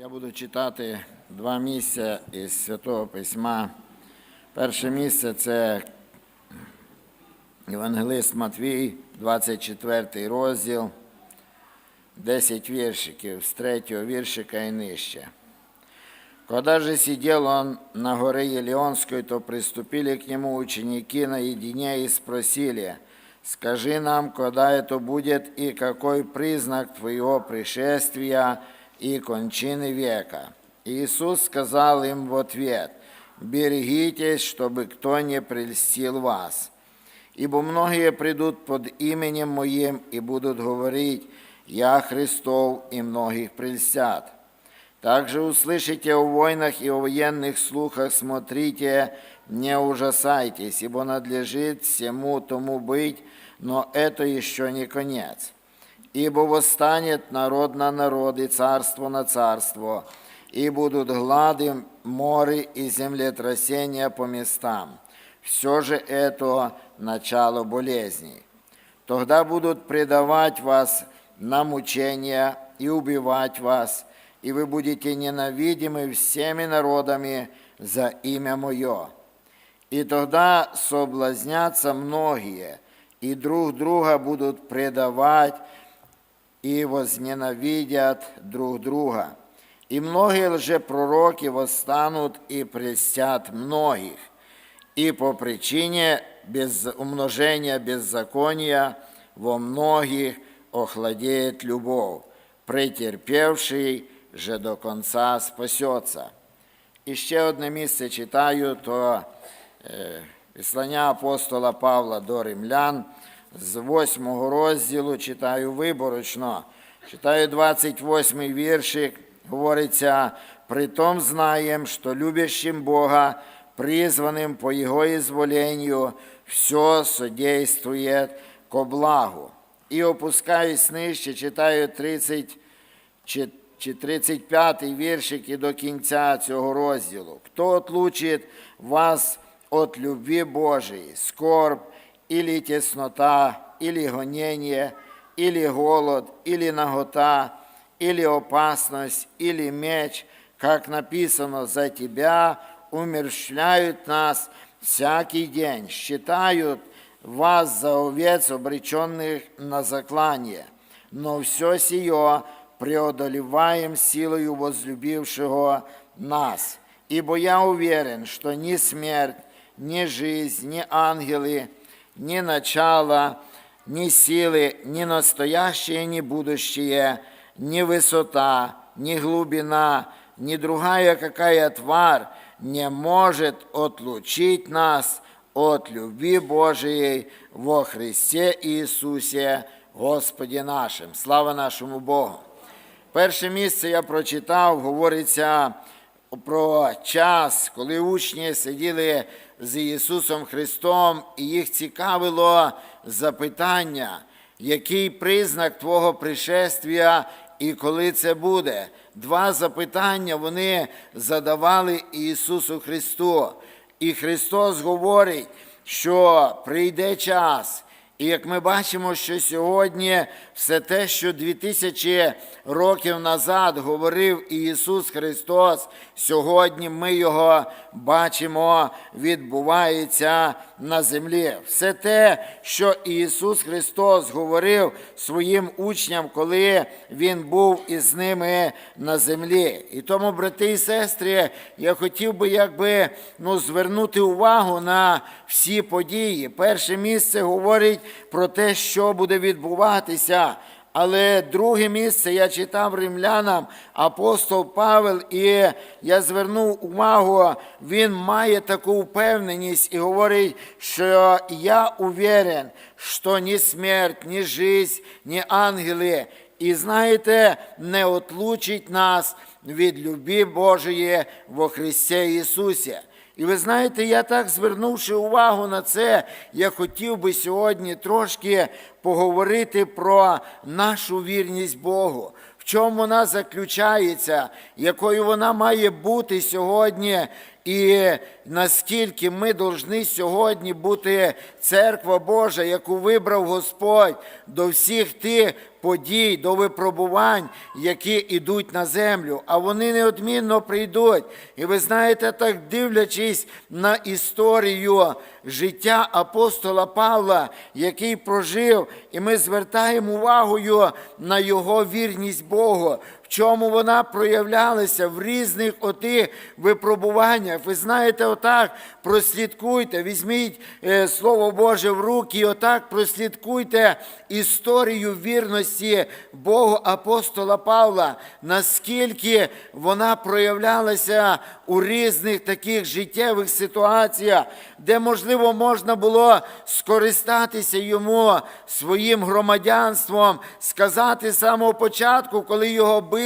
Я буду читати два місця із Святого Письма. Перше місце це Євангелист Матвій, 24 розділ, 10 віршиків, з 3 віршика і нижче. Когда же сидел он на горе Елеонской, то приступили к нему ученики наедине и спросили, «Скажи нам, когда это будет и какой признак твоего пришествия и кончины века?» Иисус сказал им в ответ, «Берегитесь, чтобы кто не прельстил вас. Ибо многие придут под именем Моим и будут говорить, «Я Христов», и многих прельстят. Также услышите о войнах и о военных слухах, смотрите, не ужасайтесь, ибо надлежит всему тому быть, но это еще не конец. Ибо восстанет народ на народ и царство на царство, и будут глады, море и землетрясения по местам. Все же это начало болезней. Тогда будут предавать вас на мучения и убивать вас, и вы будете ненавидимы всеми народами за имя Мое. И тогда соблазнятся многие, и друг друга будут предавать, и возненавидят друг друга. И многие лжепророки восстанут и прельстят многих, и по причине без умножения беззакония во многих охладеет любовь, претерпевший же до конца спасется. І ще одне місце читаю, то е, післання апостола Павла до римлян з 8 розділу читаю виборочно. Читаю 28 віршик, говориться, «Притом знаем, что любящим Бога, призванным по Его изволению, все содействует ко благу». І опускаюсь нижче, читаю 30 чи чи 35 віршик і до кінця цього розділу. Хто отлучить вас от любви Божией, скорб, или теснота, или гонение, или голод, или нагота, или опасность, или меч, как написано, за тебя умерщвляют нас всякий день, считают вас за овец, обреченных на заклание. Но все сие преодолеваем силою возлюбившего нас. Ибо я уверен, что ни смерть, ни жизнь, ни ангелы, ни начало, ни силы, ни настоящее, ни будущее, ни высота, ни глубина, ни другая какая тварь не может отлучить нас от любви Божией во Христе Иисусе, Господі нашим. Слава нашому Богу! Перше місце я прочитав, говориться про час, коли учні сиділи з Ісусом Христом, і їх цікавило запитання, який признак Твого пришествия і коли це буде. Два запитання вони задавали Ісусу Христу. І Христос говорить, що прийде час. І як ми бачимо, що сьогодні все те, що 2000 років назад говорив Ісус Христос, сьогодні ми його бачимо, відбувається на землі. Все те, що Ісус Христос говорив своїм учням, коли Він був із ними на землі. І тому, брати і сестри, я хотів би якби ну, звернути увагу на всі події. Перше місце говорить про те, що буде відбуватися. Але друге місце я читав римлянам апостол Павел, і я звернув увагу, він має таку впевненість і говорить, що я уверен, що ні смерть, ні жизнь, ні ангели, і знаєте, не отлучить нас від любі Божої во Христі Ісусі. І ви знаєте, я так звернувши увагу на це, я хотів би сьогодні трошки поговорити про нашу вірність Богу. В чому вона заключається, якою вона має бути сьогодні, і наскільки ми повинні сьогодні бути церква Божа, яку вибрав Господь до всіх тих подій, до випробувань, які йдуть на землю, а вони неодмінно прийдуть. І ви знаєте, так дивлячись на історію життя апостола Павла, який прожив, і ми звертаємо увагу на його вірність Богу. Чому вона проявлялася в різних отих випробуваннях. Ви знаєте, отак прослідкуйте, візьміть е, Слово Боже в руки, і отак прослідкуйте історію вірності Богу апостола Павла, наскільки вона проявлялася у різних таких життєвих ситуаціях, де, можливо, можна було скористатися йому своїм громадянством, сказати з самого початку, коли його били,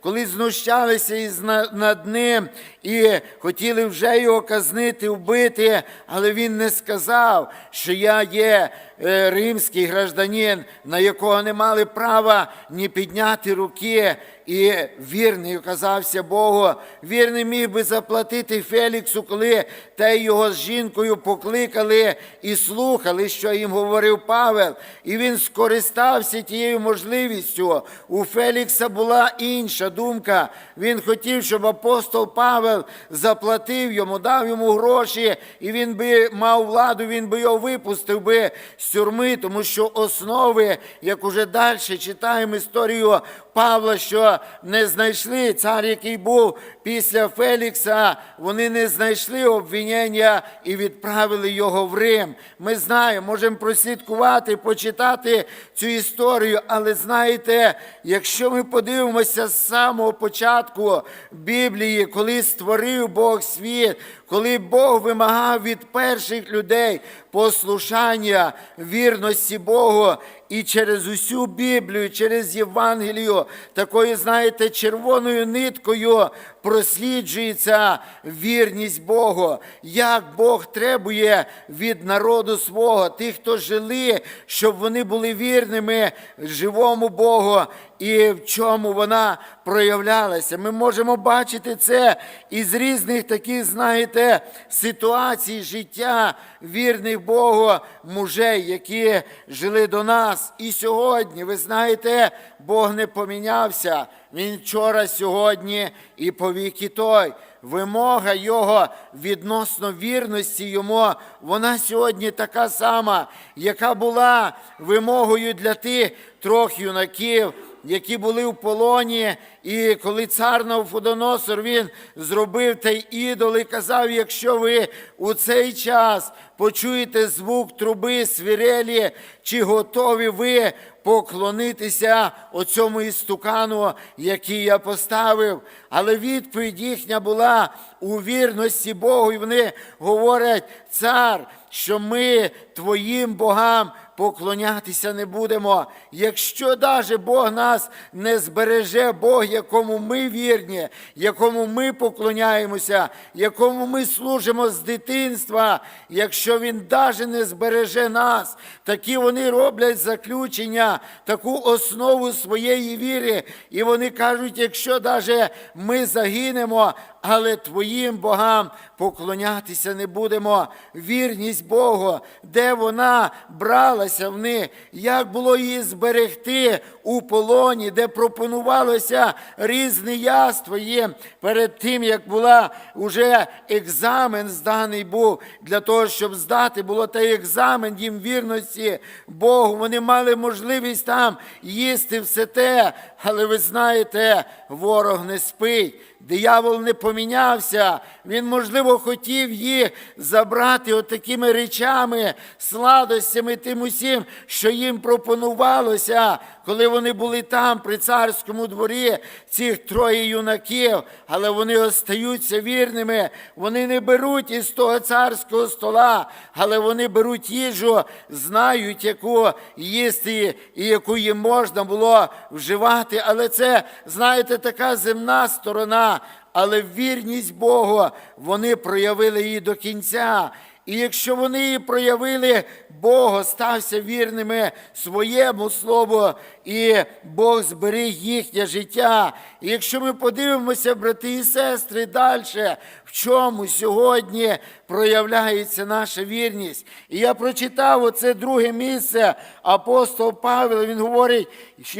коли знущалися із на- над ним і хотіли вже його казнити, вбити, але він не сказав, що я є римський гражданин, на якого не мали права ні підняти руки. І вірний оказався Богу. Вірний міг би заплатити Феліксу, коли те його з жінкою покликали і слухали, що їм говорив Павел. І він скористався тією можливістю. У Фелікса була інша думка. Він хотів, щоб апостол Павел заплатив йому, дав йому гроші, і він би мав владу, він би його випустив би тюрми, тому що основи, як уже далі читаємо історію Павла, що не знайшли цар, який був після Фелікса, вони не знайшли обвинення і відправили його в Рим. Ми знаємо, можемо прослідкувати, почитати цю історію, але знаєте, якщо ми подивимося з самого початку Біблії, коли створив Бог світ, коли Бог вимагав від перших людей послушання, вірності Богу, і через усю Біблію, через Євангелію, такою, знаєте, червоною ниткою просліджується вірність Богу, як Бог требує від народу свого, тих, хто жили, щоб вони були вірними живому Богу. І в чому вона проявлялася. Ми можемо бачити це із різних таких, знаєте, ситуацій життя вірних Богу мужей, які жили до нас. І сьогодні, ви знаєте, Бог не помінявся. Він вчора, сьогодні і повіки той. Вимога його відносно вірності йому, вона сьогодні така сама, яка була вимогою для тих трьох юнаків, які були в полоні, і коли цар Навфудоносор, він зробив той ідол і казав, якщо ви у цей час почуєте звук труби свірелі, чи готові ви поклонитися оцьому істукану, який я поставив. Але відповідь їхня була у вірності Богу, і вони говорять, цар, що ми твоїм богам поклонятися не будемо. Якщо даже Бог нас не збереже, Бог, якому ми вірні, якому ми поклоняємося, якому ми служимо з дитинства, якщо Він даже не збереже нас, такі вони роблять заключення, таку основу своєї віри. І вони кажуть, якщо даже ми загинемо, але твоїм богам поклонятися не будемо. Вірність Богу, де вона бралася в них, як було її зберегти у полоні, де пропонувалося різне яство їм перед тим, як була уже екзамен зданий був для того, щоб здати, було той екзамен їм вірності Богу. Вони мали можливість там їсти все те, але ви знаєте, ворог не спить. Диявол не помінявся, він, можливо, хотів їх забрати отакими речами, сладостями, тим усім, що їм пропонувалося, коли вони були там, при царському дворі, цих троє юнаків, але вони остаються вірними, вони не беруть із того царського стола, але вони беруть їжу, знають, яку їсти і яку їм можна було вживати. Але це, знаєте, така земна сторона. Але вірність Богу вони проявили її до кінця. І якщо вони проявили, Бог стався вірними своєму слову, і Бог зберіг їхнє життя. І якщо ми подивимося, брати і сестри, далі, в чому сьогодні проявляється наша вірність. І я прочитав оце друге місце. Апостол Павел, він говорить,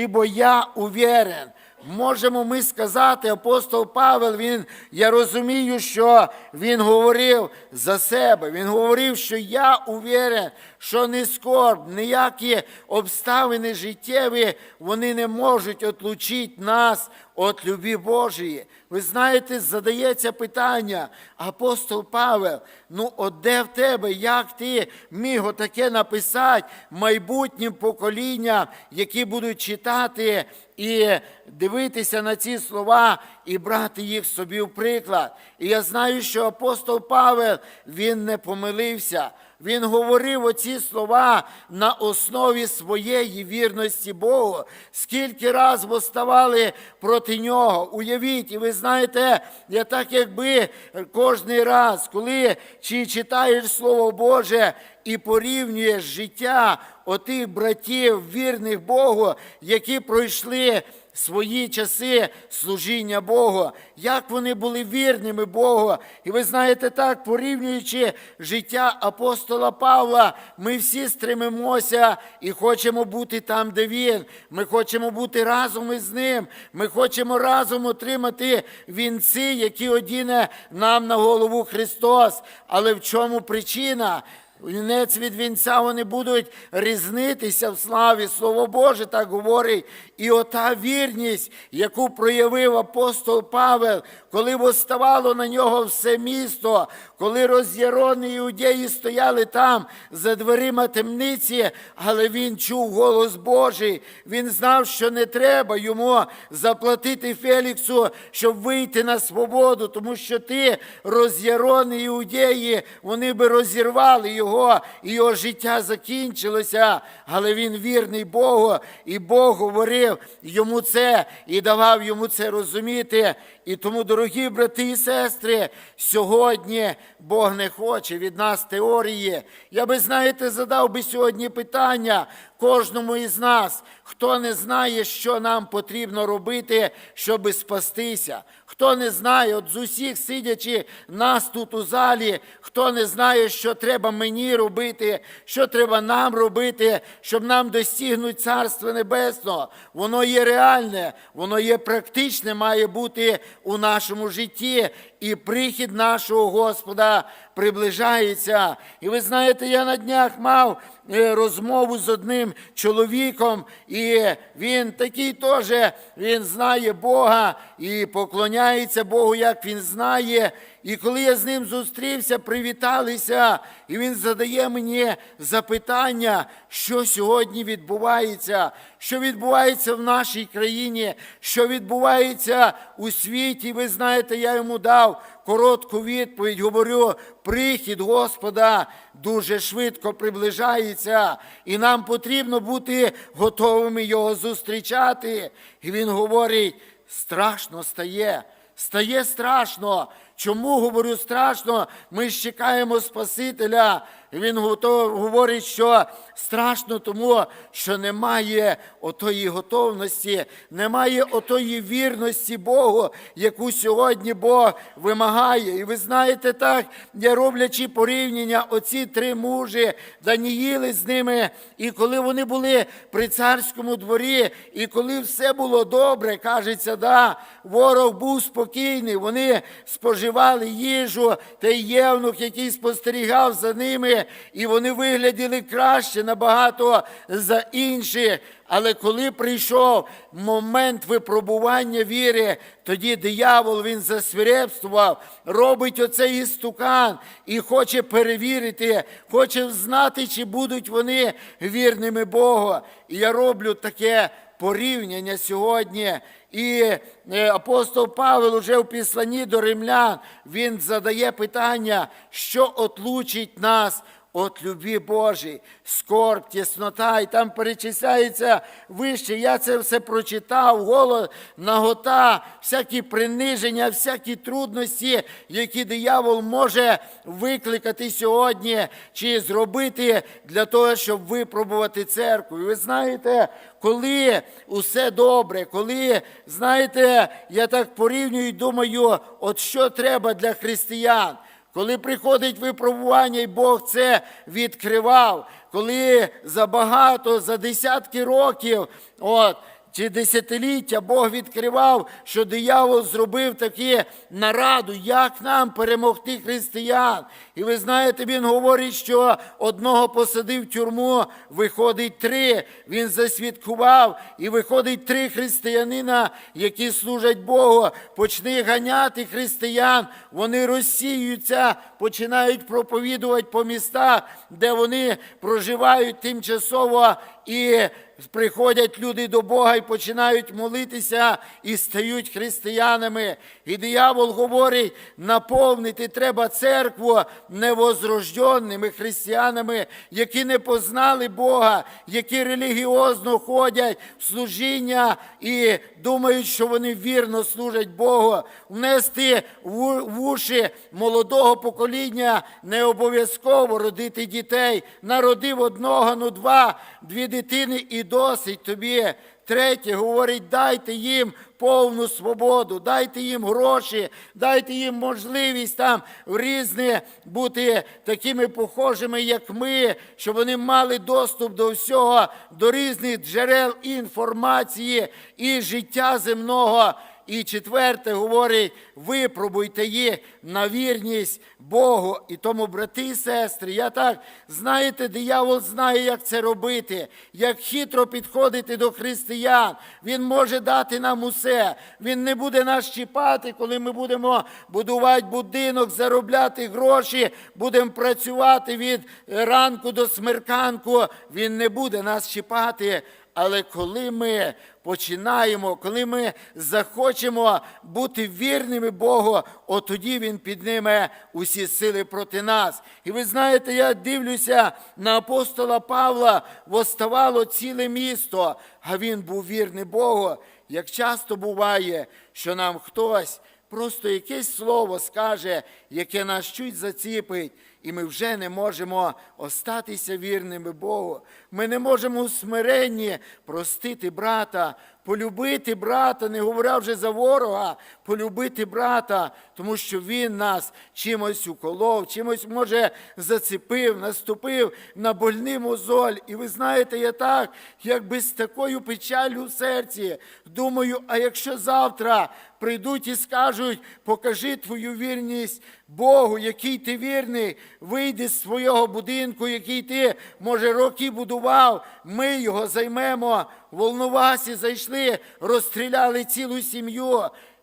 бо я увірен. Можемо ми сказати, апостол Павел, він, я розумію, що він говорив за себе. Він говорив, що я увірен, що не скорб, ніякі обставини життєві, вони не можуть отлучити нас від любі Божої. Ви знаєте, задається питання, апостол Павел, ну от де в тебе, як ти міг отаке написати майбутнім поколінням, які будуть читати і дивитися на ці слова і брати їх собі в приклад. І я знаю, що апостол Павел він не помилився. Він говорив оці слова на основі своєї вірності Богу. Скільки раз восставали проти нього. Уявіть, і ви знаєте, я так якби кожний раз, коли чи читаєш Слово Боже і порівнюєш життя отих братів, вірних Богу, які пройшли свої часи служіння Богу, як вони були вірними Богу. І ви знаєте, так, порівнюючи життя апостола Павла, ми всі стремимося і хочемо бути там, де він. Ми хочемо бути разом із ним. Ми хочемо разом отримати вінці, які одіне нам на голову Христос. Але в чому причина? Вінець від вінця вони будуть різнитися в славі. Слово Боже так говорить. І ота вірність, яку проявив апостол Павел, коли восставало на нього все місто, коли роз'яроні іудеї стояли там за дверима темниці, але він чув голос Божий. Він знав, що не треба йому заплатити Феліксу, щоб вийти на свободу, тому що ти роз'яроні іудеї, вони би розірвали його, і його життя закінчилося. Але він вірний Богу, і Бог говорив йому це і давав йому це розуміти. І тому, дорогі брати і сестри, сьогодні Бог не хоче від нас теорії. Я би, знаєте, задав би сьогодні питання кожному із нас, хто не знає, що нам потрібно робити, щоб спастися. Хто не знає, от з усіх сидячи нас тут у залі, хто не знає, що треба мені робити, що треба нам робити, щоб нам достигнути Царства Небесного, воно є реальне, воно є практичне, має бути у нашому житті. І прихід нашого Господа приближається. І ви знаєте, я на днях мав е, розмову з одним чоловіком, і він такий теж, він знає Бога і поклоняється Богу, як він знає. І коли я з ним зустрівся, привіталися, і він задає мені запитання, що сьогодні відбувається, що відбувається в нашій країні, що відбувається у світі. Ви знаєте, я йому дав коротку відповідь. Говорю, прихід Господа дуже швидко приближається, і нам потрібно бути готовими його зустрічати. І він говорить: страшно стає. Стає страшно. Чому говорю страшно? Ми ж чекаємо Спасителя. Він говорить, що страшно тому, що немає отої готовності, немає отої вірності Богу, яку сьогодні Бог вимагає. І ви знаєте, так, я роблячи порівняння, оці три мужі, Даніїли з ними, і коли вони були при царському дворі, і коли все було добре, кажеться, да, ворог був спокійний, вони споживали їжу, той євнух, який спостерігав за ними, і вони вигляділи краще набагато за інших. Але коли прийшов момент випробування віри, тоді диявол він засвірепствував, робить оцей істукан і хоче перевірити, хоче знати, чи будуть вони вірними Богу. І я роблю таке порівняння сьогодні. І е, апостол Павел уже в післанні до римлян він задає питання, що отлучить нас от любві Божій, скорб, тіснота, і там перечисляється вище. Я це все прочитав, голод, нагота, всякі приниження, всякі трудності, які диявол може викликати сьогодні чи зробити для того, щоб випробувати церкву. Ви знаєте, коли усе добре, коли, знаєте, я так порівнюю і думаю, от що треба для християн. Коли приходить випробування, і Бог це відкривав, коли за багато, за десятки років, от, чи десятиліття Бог відкривав, що диявол зробив таку нараду, як нам перемогти християн. І ви знаєте, він говорить, що одного посадив в тюрму, виходить три. Він засвідкував, і виходить три християнина, які служать Богу. Почни ганяти християн, вони розсіюються, починають проповідувати по містах, де вони проживають тимчасово і приходять люди до Бога і починають молитися і стають християнами. І диявол говорить, наповнити треба церкву невозрожденними християнами, які не познали Бога, які релігіозно ходять в служіння і думають, що вони вірно служать Богу. Внести в уші молодого покоління не обов'язково родити дітей. Народив одного, ну два, дві дитини і досить тобі. Третє говорить, дайте їм повну свободу, дайте їм гроші, дайте їм можливість там в різне бути такими похожими, як ми, щоб вони мали доступ до всього, до різних джерел інформації і життя земного. І четверте говорить, випробуйте їх на вірність Богу. І тому, брати і сестри, я так, знаєте, диявол знає, як це робити, як хитро підходити до християн. Він може дати нам усе. Він не буде нас чіпати, коли ми будемо будувати будинок, заробляти гроші, будемо працювати від ранку до смерканку. Він не буде нас чіпати. Але коли ми починаємо, коли ми захочемо бути вірними Богу, от тоді Він підніме усі сили проти нас. І ви знаєте, я дивлюся на апостола Павла, восставало ціле місто, а він був вірний Богу. Як часто буває, що нам хтось просто якесь слово скаже, яке нас чуть заціпить, і ми вже не можемо остатися вірними Богу. Ми не можемо у смиренні простити брата, полюбити брата, не говоря вже за ворога, полюбити брата, тому що він нас чимось уколов, чимось, може, зацепив, наступив на больний мозоль. І ви знаєте, я так, якби з такою печалю в серці, думаю, а якщо завтра прийдуть і скажуть, покажи твою вірність Богу, який ти вірний, вийди з свого будинку, який ти, може, роки будував, ми його займемо. Волновасі зайшли, розстріляли цілу сім'ю.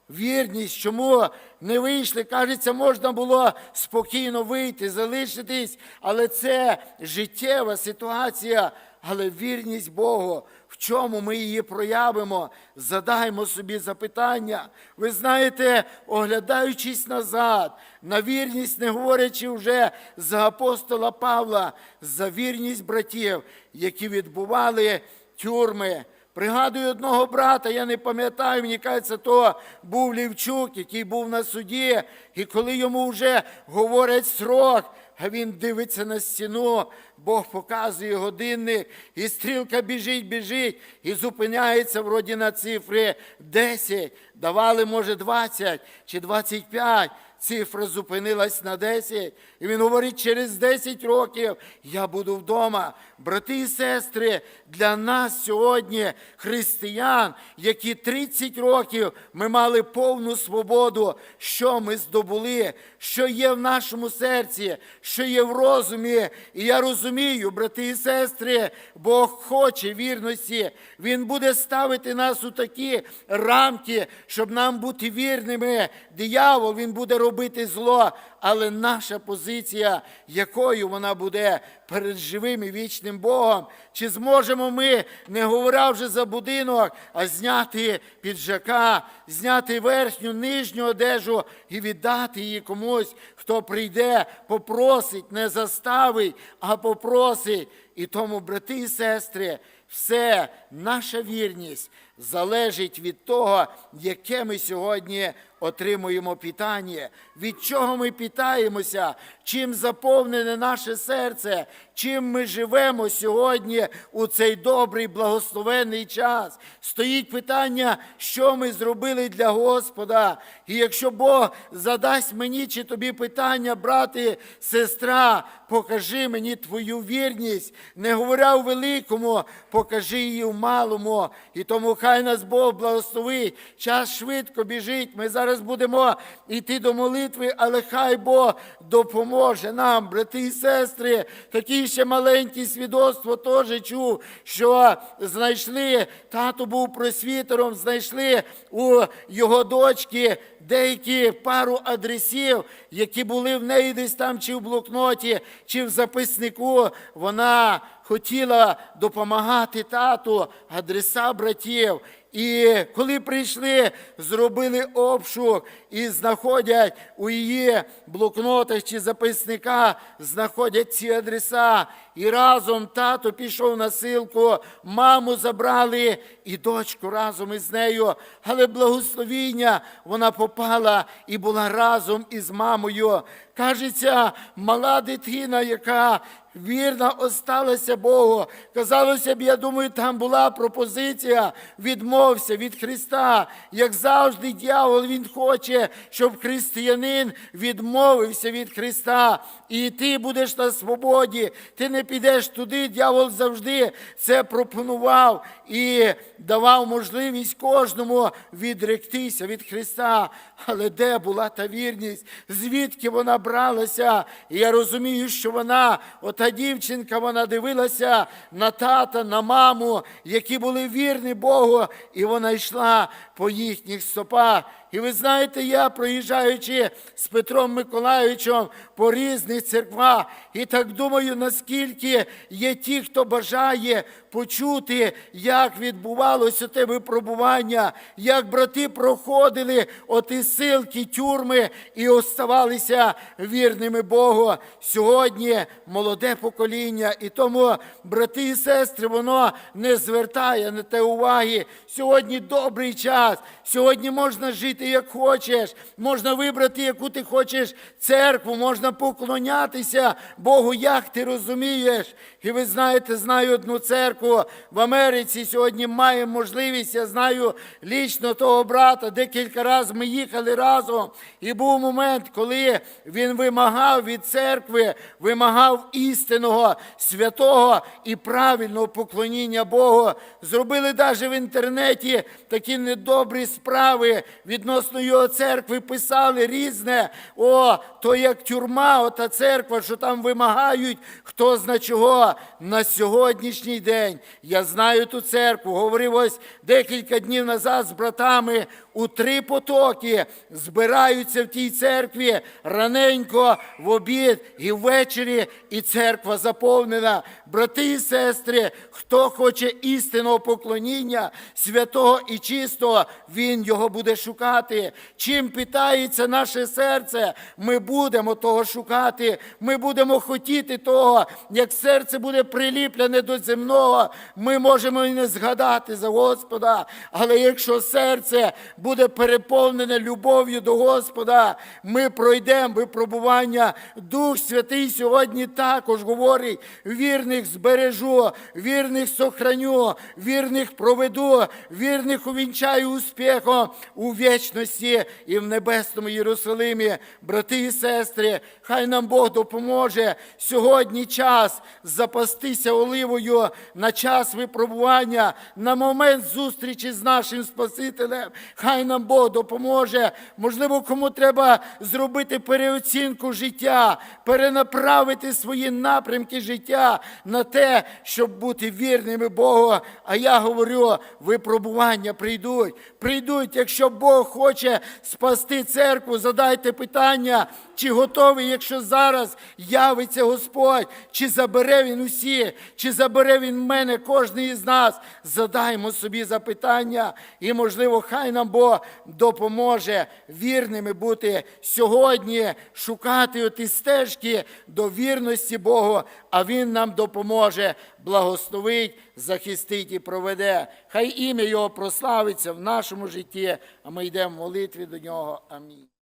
Вірність, чому не вийшли, кажеться, можна було спокійно вийти, залишитись, але це життєва ситуація. Але вірність Богу, в чому ми її проявимо, задаймо собі запитання. Ви знаєте, оглядаючись назад, на вірність, не говорячи вже за апостола Павла, за вірність братів, які відбували тюрми. Пригадую одного брата, я не пам'ятаю, мені кажеться, то був Лівчук, який був на суді, і коли йому вже говорять срок, він дивиться на стіну, Бог показує годинник, і стрілка біжить, біжить, і зупиняється вроді на цифри 10. Давали, може, 20 чи 25. Цифра зупинилась на 10. І він говорить, через 10 років я буду вдома. Брати і сестри, для нас сьогодні, християн, які 30 років ми мали повну свободу, що ми здобули, що є в нашому серці, що є в розумі. І я розумію, брати і сестри, Бог хоче вірності. Він буде ставити нас у такі рамки, щоб нам бути вірними. Диявол, він буде робити робити зло, але наша позиція, якою вона буде перед живим і вічним Богом, чи зможемо ми, не говоря вже за будинок, а зняти піджака, зняти верхню, нижню одежу і віддати її комусь, хто прийде, попросить, не заставить, а попросить. І тому, брати і сестри, все, наша вірність залежить від того, яке ми сьогодні отримуємо питання, від чого ми питаємося, чим заповнене наше серце, чим ми живемо сьогодні у цей добрий благословенний час. Стоїть питання, що ми зробили для Господа. І якщо Бог задасть мені чи тобі питання, брати, сестра, покажи мені твою вірність, не говоря у великому, покажи її в малому. І тому хай нас Бог благословить. Час швидко біжить. Ми зараз будемо йти до молитви, але хай Бог допоможе нам, брати і сестри. Такі ще маленькі свідоцтво теж чув, що знайшли, тато був просвітером, знайшли у його дочки деякі пару адресів, які були в неї десь там, чи в блокноті, чи в записнику. Вона хотіла допомагати тату, адреса братів. І коли прийшли, зробили обшук і знаходять у її блокнотах чи записниках, знаходять ці адреса. І разом тато пішов на силку, маму забрали і дочку разом із нею. Але благословіння вона попала і була разом із мамою. Кажеться, мала дитина, яка вірна осталася Богу. Казалося б, я думаю, там була пропозиція відмовся від Христа. Як завжди, дьявол, він хоче, щоб християнин відмовився від Христа. І ти будеш на свободі, ти не підеш туди. Дьявол завжди це пропонував і давав можливість кожному відректися від Христа. Але де була та вірність? Звідки вона бралася? Я розумію, що вона, ота дівчинка, вона дивилася на тата, на маму, які були вірні Богу, і вона йшла по їхніх стопах. І ви знаєте, я проїжджаючи з Петром Миколаївичем по різних церквах, і так думаю, наскільки є ті, хто бажає почути, як відбувалося те випробування, як брати проходили оті силки, тюрми і оставалися вірними Богу. Сьогодні молоде покоління, і тому, брати і сестри, воно не звертає на те уваги. Сьогодні добрий час, сьогодні можна жити як хочеш, можна вибрати, яку ти хочеш церкву, можна поклонятися Богу, як ти розумієш. І ви знаєте, знаю одну церкву в Америці. Сьогодні маємо можливість. Я знаю лічно того брата. Декілька разів ми їхали разом. І був момент, коли він вимагав від церкви, вимагав істинного, святого і правильного поклоніння Богу. Зробили навіть в інтернеті такі недобрі справи відносно його церкви, писали різне. О, то як тюрма, ота церква, що там вимагають, хто зна чого. На сьогоднішній день я знаю ту церкву. Говорив ось декілька днів назад з братами у три потоки збираються в тій церкві раненько, в обід і ввечері, і церква заповнена. Брати і сестри, хто хоче істинного поклоніння, святого і чистого, він його буде шукати. Чим питається наше серце, ми будемо того шукати. Ми будемо хотіти того, як серце буде приліплене до земного. Ми можемо і не згадати за Господа. Але якщо серце буде переповнене любов'ю до Господа, ми пройдемо випробування. Дух Святий сьогодні також говорить: вірних збережу, вірних сохраню, вірних проведу, вірних увінчаю успіхом у вічності і в небесному Єрусалимі. Брати і сестри, хай нам Бог допоможе сьогодні час запастися оливою на час випробування, на момент зустрічі з нашим Спасителем. Хай нам Бог допоможе. Можливо, кому треба зробити переоцінку життя, перенаправити свої напрямки життя на те, щоб бути вірними Богу. А я говорю, випробування прийдуть. Прийдуть, якщо Бог хоче спасти церкву, задайте питання, чи готовий, якщо зараз явиться Господь, чи забере Він усі, чи забере Він мене, кожний із нас. Задаймо собі запитання, і, можливо, хай нам Бог допоможе вірними бути сьогодні, шукати оті стежки до вірності Богу, а Він нам допоможе, благословить, захистить і проведе. Хай ім'я Його прославиться в нашому житті, а ми йдемо в молитві до Нього. Амінь.